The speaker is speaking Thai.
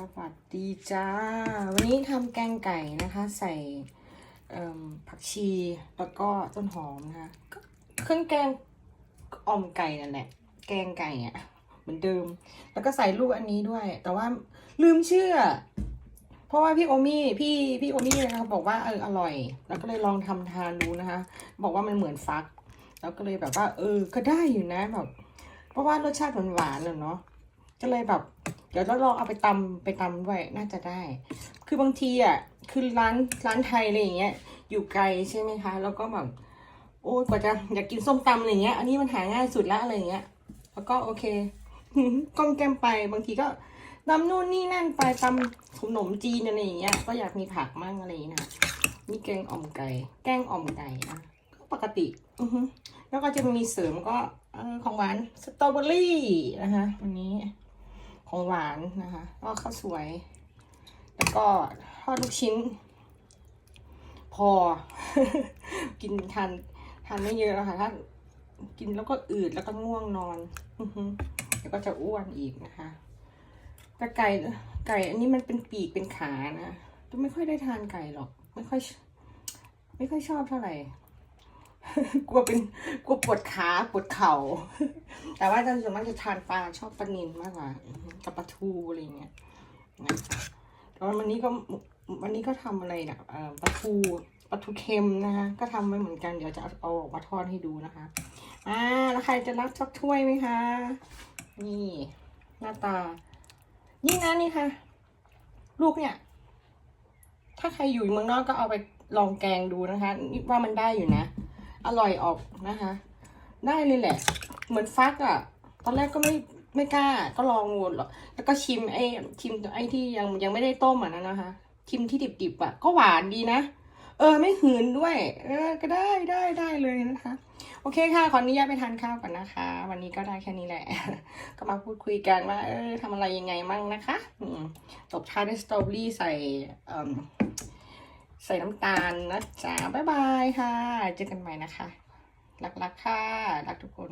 สวัสดีจ้า วันนี้ทำแกงไก่นะคะ ใส่ผักชีแล้วก็ต้นหอมนะคะก็เครื่องแกงอ่อมไก่นั่นแหละแกงไก่อะ่ะเหมือนเดิม แล้วก็ใส่ลูกอันนี้ด้วย แต่ว่าลืมเชื่อ เพราะว่าพี่โอมี่พี่พี่โอมี่นะคะบอกว่าเอออร่อย แล้วก็เลยลองทำทานดูนะคะ บอกว่ามันเหมือนฟัก แล้วก็เลยแบบว่า เออ ก็ได้อยู่นะแบบเพราะว่ารสชาติหวานๆเนาะก็เลยแบบ เดี๋ยวเราลองเอาไปตำไปตำด้วยน่าจะได้ คือบางทีอะคือร้านร้านไทยอะไรอย่างเงี้ยอยู่ไกลใช่ไหมคะ แล้วก็แบบโอ้ยกว่าจะอยากกินส้มตำอะไรเงี้ย อันนี้มันหาง่ายสุดละอะไรเงี้ย แล้วก็โอเคก้มแก้มไปบางทีก็ตำนู่นนี่นั่นไปตำขนมจีนอะไรอย่างเงี้ย ก็อยากมีผักมั่งอะไรนะนี่แกงอ่อมไก่ แกงอ่อมไก่นะก็ปกติอือแล้วก็จะมีเสริมก็ของหวานสตรอเบอรี่นะคะวันนี้ ของหวานนะคะก็ข้าวสวย แล้วก็ทอดลูกชิ้น พอ กินทานทานไม่เยอะแล้วค่ะถ้ากินแล้วก็อืดแล้วก็ง่วงนอนอแล้วก็จะอ้วนอีกนะคะแต่ไก่ไก่อันนี้มันเป็นปีกเป็นขานะก็ไม่ค่อยได้ทานไก่หรอก ไม่ค่อย ไม่ค่อยชอบเท่าไหร่ กลัวเป็นกลัวปวดขาปวดเข่า แต่ว่าจะส่วนมากจะทานปลาชอบปลานิลมากกว่ากับปลาทูอะไรเงี้ยนะแล้ววันนี้ก็วันนี้ก็ทำอะไรนี่ยเอ่อปลาทูปลาทูเค็มนะคะก็ทำไว้เหมือนกันเดี๋ยวจะเอาออกมาทอดให้ดูนะคะ อ่าแล้วใครจะรับสักถ้วยไหมคะ นี่ หน้าตา นี่นะนี่ค่ะ ลูกเนี่ย ถ้าใครอยู่เมืองนอกก็เอาไปลองแกงดูนะคะว่ามันได้อยู่นะ อร่อยออกนะคะ ได้เลยแหละ เหมือนฟักอะ่ะ ตอนแรกก็ไม่ไม่กล้า ก็ลองดูแล้วก็ชิมไอ้ชิมไอ้ที่ยังยังไม่ได้ต้มอะนะนะคะ ชิมที่ดิบๆอะ ก็หวานดีนะ เออไม่หืนด้วย เออก็ได้ได้ได้เลยนะคะ โอเคค่ะ ขออนุญาตไปทานข้าวก่อนนะคะ วันนี้ก็ได้แค่นี้แหละ ก็มาพูดคุยกันว่า เออทำอะไรยังไงมั่งนะคะตบท้าด้วยสตรอเบอรี่ใส่เอ่ม ใส่น้ำตาลนะจ๊ะบ๊ายบายค่ะ เจอกันใหม่นะคะ รักๆค่ะ รักทุกคน